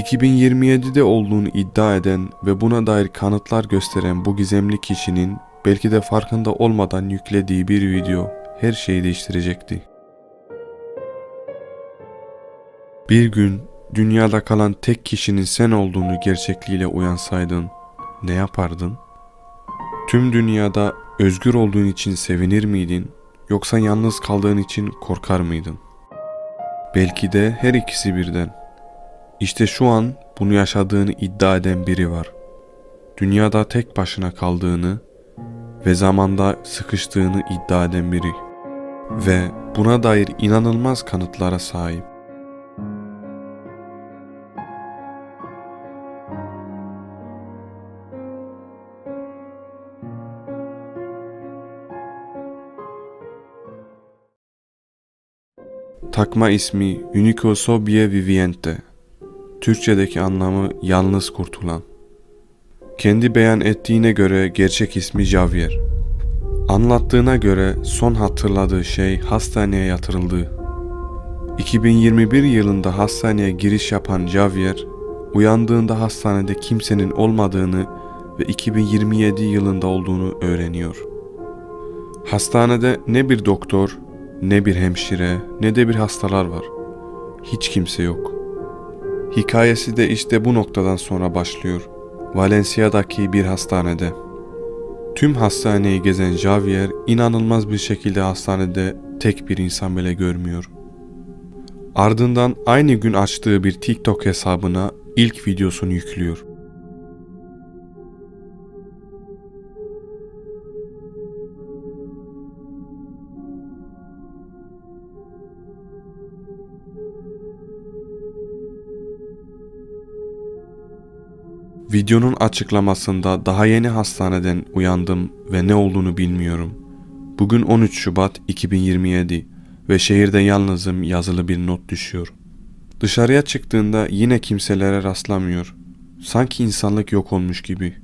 2027'de olduğunu iddia eden ve buna dair kanıtlar gösteren bu gizemli kişinin belki de farkında olmadan yüklediği bir video her şeyi değiştirecekti. Bir gün dünyada kalan tek kişinin sen olduğunu gerçekliğiyle uyansaydın ne yapardın? Tüm dünyada özgür olduğun için sevinir miydin yoksa yalnız kaldığın için korkar mıydın? Belki de her ikisi birden. İşte şu an bunu yaşadığını iddia eden biri var. Dünyada tek başına kaldığını ve zamanda sıkıştığını iddia eden biri. Ve buna dair inanılmaz kanıtlara sahip. Takma ismi Unico Sobie Viviente. Türkçedeki anlamı yalnız kurtulan. Kendi beyan ettiğine göre gerçek ismi Javier. Anlattığına göre son hatırladığı şey hastaneye yatırıldığı. 2021 yılında hastaneye giriş yapan Javier, uyandığında hastanede kimsenin olmadığını ve 2027 yılında olduğunu öğreniyor. Hastanede ne bir doktor, ne bir hemşire, ne de bir hastalar var. Hiç kimse yok. Hikayesi de işte bu noktadan sonra başlıyor. Valencia'daki bir hastanede. Tüm hastaneyi gezen Javier inanılmaz bir şekilde hastanede tek bir insan bile görmüyor. Ardından aynı gün açtığı bir TikTok hesabına ilk videosunu yüklüyor. Videonun açıklamasında daha yeni hastaneden uyandım ve ne olduğunu bilmiyorum. Bugün 13 Şubat 2027 ve şehirde yalnızım yazılı bir not düşüyor. Dışarıya çıktığında yine kimselere rastlamıyor. Sanki insanlık yok olmuş gibi.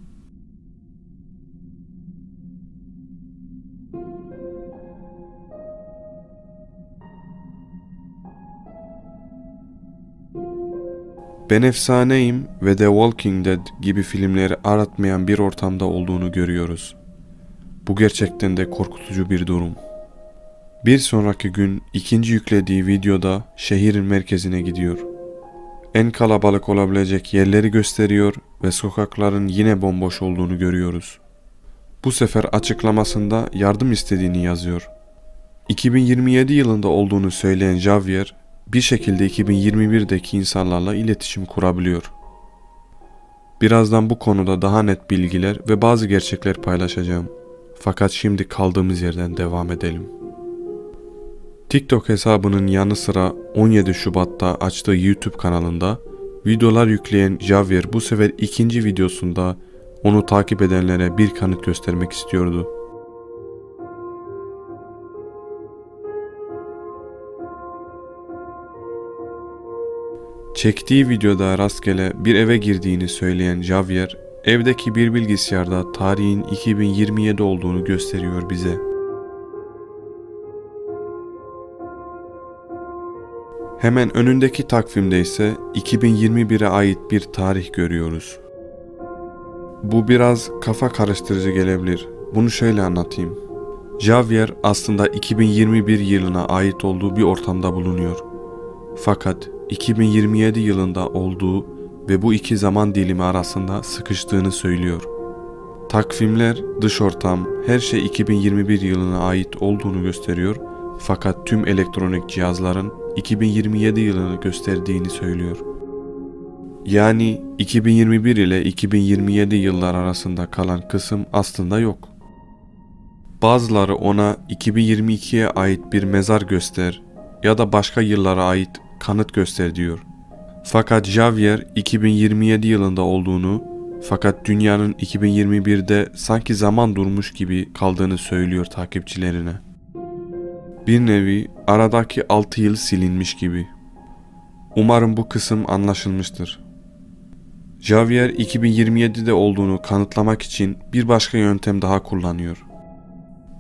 Ben efsaneyim ve The Walking Dead gibi filmleri aratmayan bir ortamda olduğunu görüyoruz. Bu gerçekten de korkutucu bir durum. Bir sonraki gün ikinci yüklediği videoda şehrin merkezine gidiyor. En kalabalık olabilecek yerleri gösteriyor ve sokakların yine bomboş olduğunu görüyoruz. Bu sefer açıklamasında yardım istediğini yazıyor. 2027 yılında olduğunu söyleyen Javier bir şekilde 2021'deki insanlarla iletişim kurabiliyor. Birazdan bu konuda daha net bilgiler ve bazı gerçekler paylaşacağım. Fakat şimdi kaldığımız yerden devam edelim. TikTok hesabının yanı sıra 17 Şubat'ta açtığı YouTube kanalında videolar yükleyen Javier bu sefer ikinci videosunda onu takip edenlere bir kanıt göstermek istiyordu. Çektiği videoda rastgele bir eve girdiğini söyleyen Javier, evdeki bir bilgisayarda tarihin 2027 olduğunu gösteriyor bize. Hemen önündeki takvimde ise 2021'e ait bir tarih görüyoruz. Bu biraz kafa karıştırıcı gelebilir. Bunu şöyle anlatayım. Javier aslında 2021 yılına ait olduğu bir ortamda bulunuyor. Fakat 2027 yılında olduğu ve bu iki zaman dilimi arasında sıkıştığını söylüyor. Takvimler, dış ortam, her şey 2021 yılına ait olduğunu gösteriyor fakat tüm elektronik cihazların 2027 yılını gösterdiğini söylüyor. Yani 2021 ile 2027 yıllar arasında kalan kısım aslında yok. Bazıları ona 2022'ye ait bir mezar göster ya da başka yıllara ait kanıt göster diyor. Fakat Javier 2027 yılında olduğunu fakat dünyanın 2021'de sanki zaman durmuş gibi kaldığını söylüyor takipçilerine. Bir nevi aradaki 6 yıl silinmiş gibi. Umarım bu kısım anlaşılmıştır. Javier 2027'de olduğunu kanıtlamak için bir başka yöntem daha kullanıyor.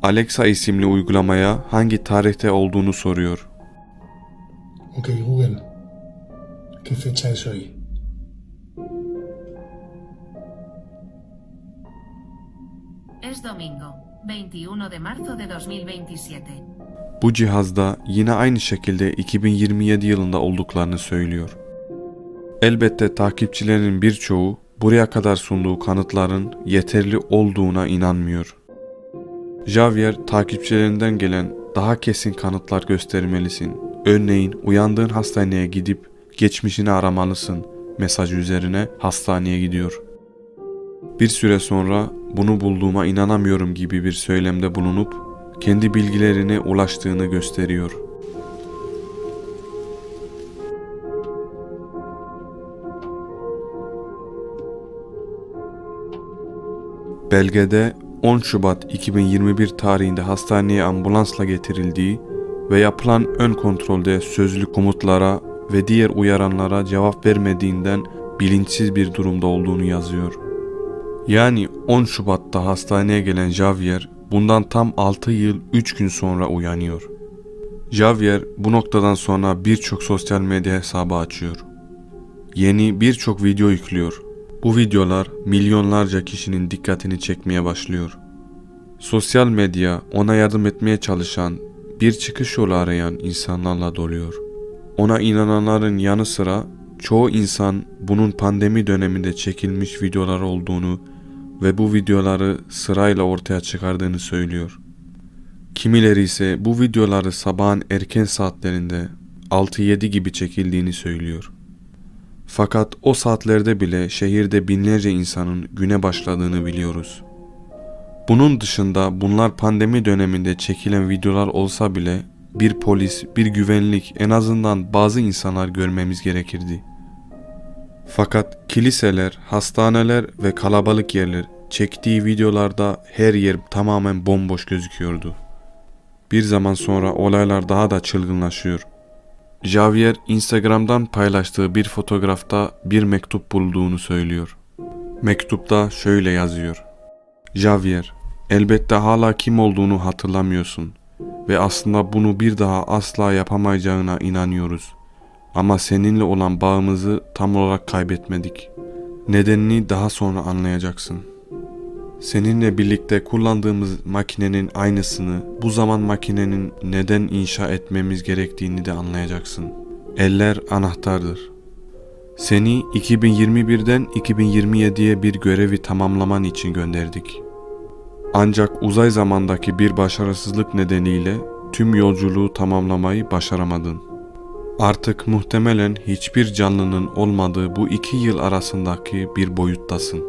Alexa isimli uygulamaya hangi tarihte olduğunu soruyor. Ok, Google, ¿qué fecha es hoy? Es domingo, 21 de marzo de 2027. Bu cihazda yine aynı şekilde 2027 yılında olduklarını söylüyor. Elbette takipçilerin birçoğu buraya kadar sunduğu kanıtların yeterli olduğuna inanmıyor. Javier takipçilerinden gelen daha kesin kanıtlar göstermelisin Örneğin uyandığın hastaneye gidip geçmişini aramalısın mesajı üzerine hastaneye gidiyor. Bir süre sonra bunu bulduğuma inanamıyorum gibi bir söylemde bulunup kendi bilgilerine ulaştığını gösteriyor. Belgede 10 Şubat 2021 tarihinde hastaneye ambulansla getirildiği ve yapılan ön kontrolde sözlü komutlara ve diğer uyaranlara cevap vermediğinden bilinçsiz bir durumda olduğunu yazıyor. Yani 10 Şubat'ta hastaneye gelen Javier bundan tam 6 yıl 3 gün sonra uyanıyor. Javier bu noktadan sonra birçok sosyal medya hesabı açıyor. Yeni birçok video yüklüyor. Bu videolar milyonlarca kişinin dikkatini çekmeye başlıyor. Sosyal medya ona yardım etmeye çalışan, bir çıkış yolu arayan insanlarla doluyor. Ona inananların yanı sıra çoğu insan bunun pandemi döneminde çekilmiş videolar olduğunu ve bu videoları sırayla ortaya çıkardığını söylüyor. Kimileri ise bu videoları sabahın erken saatlerinde 6-7 gibi çekildiğini söylüyor. Fakat o saatlerde bile şehirde binlerce insanın güne başladığını biliyoruz. Bunun dışında bunlar pandemi döneminde çekilen videolar olsa bile bir polis, bir güvenlik en azından bazı insanlar görmemiz gerekirdi. Fakat kiliseler, hastaneler ve kalabalık yerler çektiği videolarda her yer tamamen bomboş gözüküyordu. Bir zaman sonra olaylar daha da çılgınlaşıyor. Javier Instagram'dan paylaştığı bir fotoğrafta bir mektup bulduğunu söylüyor. Mektupta şöyle yazıyor. Javier, elbette hala kim olduğunu hatırlamıyorsun ve aslında bunu bir daha asla yapamayacağına inanıyoruz. Ama seninle olan bağımızı tam olarak kaybetmedik. Nedenini daha sonra anlayacaksın. Seninle birlikte kullandığımız makinenin aynısını, bu zaman makinenin neden inşa etmemiz gerektiğini de anlayacaksın. Eller anahtardır. Seni 2021'den 2027'ye bir görevi tamamlaman için gönderdik. Ancak uzay zamandaki bir başarısızlık nedeniyle tüm yolculuğu tamamlamayı başaramadın. Artık muhtemelen hiçbir canlının olmadığı bu iki yıl arasındaki bir boyuttasın.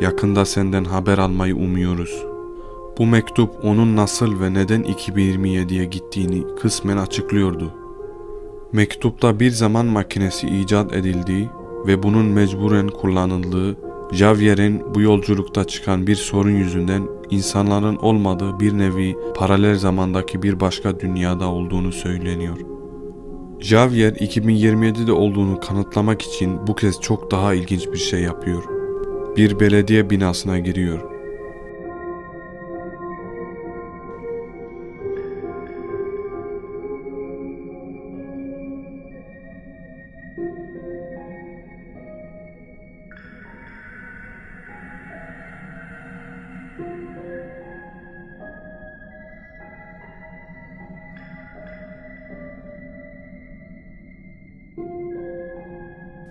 Yakında senden haber almayı umuyoruz. Bu mektup onun nasıl ve neden 2027'ye gittiğini kısmen açıklıyordu. Mektupta bir zaman makinesi icat edildiği ve bunun mecburen kullanıldığı, Javier'in bu yolculukta çıkan bir sorun yüzünden insanların olmadığı bir nevi paralel zamandaki bir başka dünyada olduğunu söyleniyor. Javier 2027'de olduğunu kanıtlamak için bu kez çok daha ilginç bir şey yapıyor. Bir belediye binasına giriyor.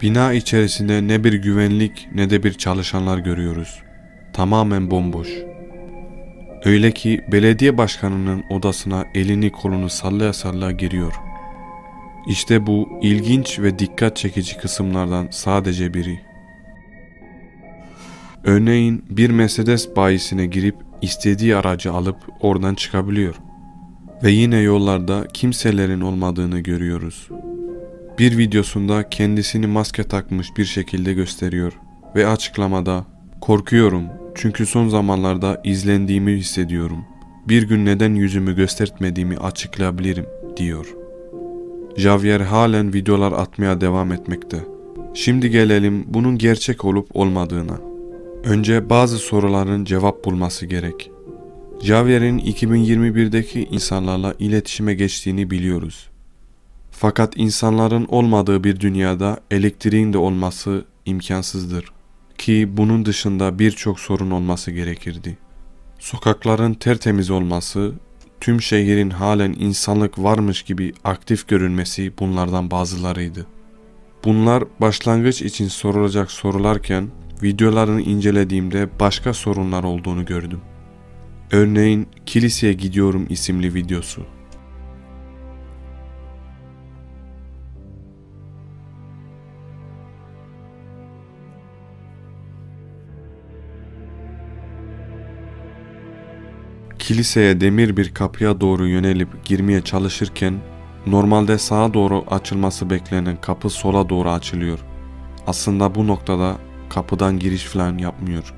Bina içerisinde ne bir güvenlik ne de bir çalışanlar görüyoruz. Tamamen bomboş. Öyle ki belediye başkanının odasına elini kolunu sallaya sallaya giriyor. İşte bu ilginç ve dikkat çekici kısımlardan sadece biri. Örneğin bir Mercedes bayisine girip istediği aracı alıp oradan çıkabiliyor. Ve yine yollarda kimselerin olmadığını görüyoruz. Bir videosunda kendisini maske takmış bir şekilde gösteriyor ve açıklamada korkuyorum çünkü son zamanlarda izlendiğimi hissediyorum. Bir gün neden yüzümü göstertmediğimi açıklayabilirim diyor. Javier halen videolar atmaya devam etmekte. Şimdi gelelim bunun gerçek olup olmadığına. Önce bazı soruların cevap bulması gerek. Javier'in 2021'deki insanlarla iletişime geçtiğini biliyoruz. Fakat insanların olmadığı bir dünyada elektriğin de olması imkansızdır. Ki bunun dışında birçok sorun olması gerekirdi. Sokakların tertemiz olması, tüm şehrin halen insanlık varmış gibi aktif görünmesi bunlardan bazılarıydı. Bunlar başlangıç için sorulacak sorularken videolarını incelediğimde başka sorunlar olduğunu gördüm. Örneğin Kiliseye Gidiyorum isimli videosu. Kiliseye demir bir kapıya doğru yönelip girmeye çalışırken normalde sağa doğru açılması beklenen kapı sola doğru açılıyor. Aslında bu noktada kapıdan giriş falan yapmıyor.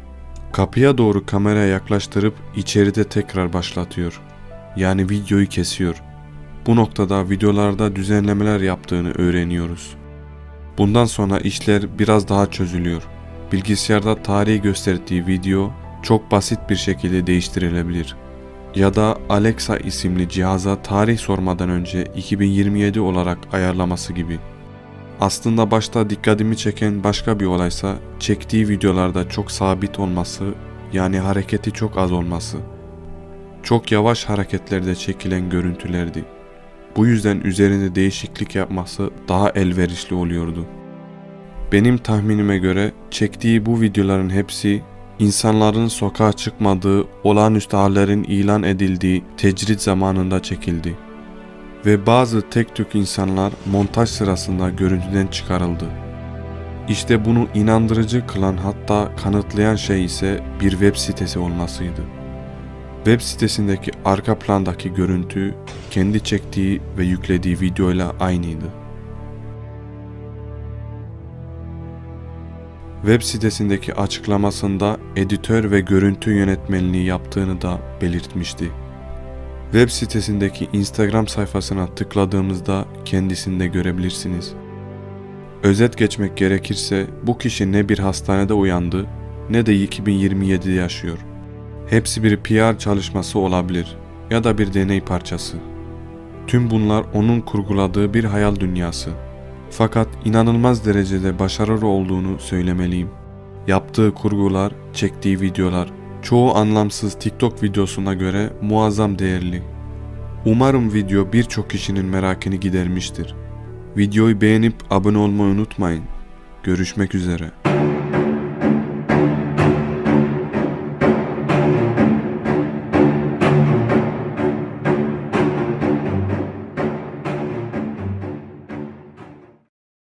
Kapıya doğru kameraya yaklaştırıp içeride tekrar başlatıyor. Yani videoyu kesiyor. Bu noktada videolarda düzenlemeler yaptığını öğreniyoruz. Bundan sonra işler biraz daha çözülüyor. Bilgisayarda tarihi gösterdiği video çok basit bir şekilde değiştirilebilir. Ya da Alexa isimli cihaza tarih sormadan önce 2027 olarak ayarlaması gibi. Aslında başta dikkatimi çeken başka bir olaysa çektiği videolarda çok sabit olması yani hareketi çok az olması. Çok yavaş hareketlerde çekilen görüntülerdi. Bu yüzden üzerinde değişiklik yapması daha elverişli oluyordu. Benim tahminime göre çektiği bu videoların hepsi insanların sokağa çıkmadığı, olağanüstü hallerin ilan edildiği tecrit zamanında çekildi. Ve bazı tek tük insanlar montaj sırasında görüntüden çıkarıldı. İşte bunu inandırıcı kılan hatta kanıtlayan şey ise bir web sitesi olmasıydı. Web sitesindeki arka plandaki görüntü kendi çektiği ve yüklediği videoyla aynıydı. Web sitesindeki açıklamasında editör ve görüntü yönetmenliği yaptığını da belirtmişti. Web sitesindeki Instagram sayfasına tıkladığımızda kendisini de görebilirsiniz. Özet geçmek gerekirse bu kişi ne bir hastanede uyandı ne de 2027'de yaşıyor. Hepsi bir PR çalışması olabilir ya da bir deney parçası. Tüm bunlar onun kurguladığı bir hayal dünyası. Fakat inanılmaz derecede başarılı olduğunu söylemeliyim. Yaptığı kurgular, çektiği videolar, çoğu anlamsız TikTok videosuna göre muazzam değerli. Umarım video birçok kişinin merakını gidermiştir. Videoyu beğenip abone olmayı unutmayın. Görüşmek üzere.